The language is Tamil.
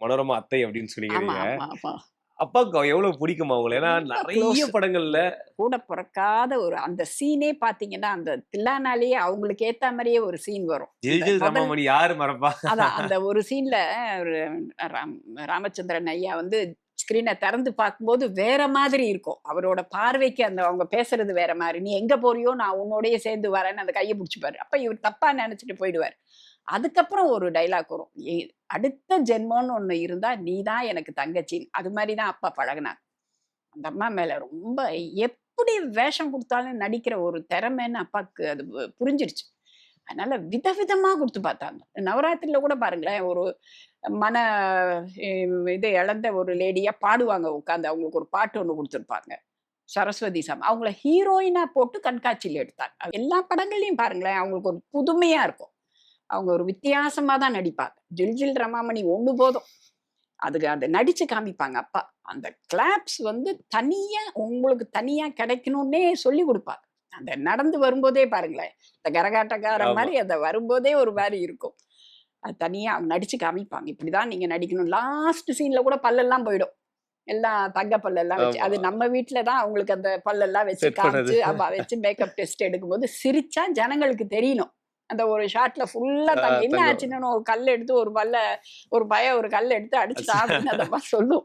மனோரமா அத்தை அப்படின்னு சொல்லிக்கிறீங்க. அப்பாவுக்கு எவ்வளவு பிடிக்குமா அவங்கள? ஏன்னா நிறைய. படங்கள்ல கூட பிறக்காத ஒரு அந்த சீனே பாத்தீங்கன்னா அந்த தில்லானாலேயே அவங்களுக்கு ஏத்த மாதிரியே ஒரு சீன் வரும். யாரு மறப்பா? அதான் அந்த ஒரு சீன்ல ராம் ராமச்சந்திரன் ஐயா வந்து ஸ்கிரீனை திறந்து பார்க்கும்போது வேற மாதிரி இருக்கும். அவரோட பார்வைக்கு அந்த அவங்க பேசுறது வேற மாதிரி. நீ எங்க போறியோ? நான் உன்னோடயே சேர்ந்து வரேன்னு அந்த கையை பிடிச்சிப்பாரு. அப்ப இவர் தப்பா நினைச்சிட்டு போயிடுவார். அதுக்கப்புறம் ஒரு டைலாக் வரும். "ஏ- அடுத்த ஜென்மம்னு ஒன்று இருந்தால் நீ தான் எனக்கு தங்கச்சின்னு அது மாதிரி தான் அப்பா பழகுனாங்க. அந்த அம்மா மேலே ரொம்ப எப்படி வேஷம் கொடுத்தாலும் நடிக்கிற ஒரு திறமைன்னு அப்பாவுக்கு அது பு- புரிஞ்சிருச்சு. அதனால விதவிதமாக கொடுத்து பார்த்தாங்க. நவராத்திரியில் கூட பாருங்களேன் ஒரு மன இது இழந்த ஒரு லேடியாக பாடுவாங்க உட்காந்து அவங்களுக்கு ஒரு பாட்டு ஒன்று கொடுத்துருப்பாங்க. சரஸ்வதி சாமி. அவங்கள ஹீரோயினா போட்டு கண்காட்சியில் எடுத்தாங்க. எல்லா படங்கள்லையும் பாருங்களேன் அவங்களுக்கு ஒரு புதுமையா இருக்கும். அவங்க ஒரு வித்தியாசமா தான் நடிப்பாங்க. ஜில் ஜில் ரமாமணி ஒண்ணு போதும். அதுக்கு அதை நடிச்சு காமிப்பாங்க அப்பா. அந்த கிளாப்ஸ் வந்து தனியா உங்களுக்கு தனியா கிடைக்கணும்னே சொல்லி கொடுப்பாங்க. அந்த நடந்து வரும்போதே பாருங்களேன். இந்த கரகாட்டக்கார. மாதிரி அந்த வரும்போதே ஒரு மாதிரி இருக்கும். அது தனியா அவங்க நடிச்சு காமிப்பாங்க. இப்படிதான் நீங்க நடிக்கணும். லாஸ்ட் சீன்ல கூட பல்லெல்லாம் போயிடும். எல்லாம் தங்க பல்லெல்லாம் வச்சு அது. நம்ம வீட்ல தான் அவங்களுக்கு அந்த பல்லெல்லாம் வச்சு. காமிச்சு ஆமா வச்சு மேக்கப் டெஸ்ட் எடுக்கும்போது சிரிச்சா ஜனங்களுக்கு தெரியணும். அந்த ஒரு ஷாட்ல ஃபுல்லா தங்க என்ன. ஆச்சுன்னு ஒரு கல் எடுத்து ஒரு பல்ல ஒரு பய ஒரு கல் எடுத்து அடிச்சுட்டா அப்படின்னு அந்த சொல்லும்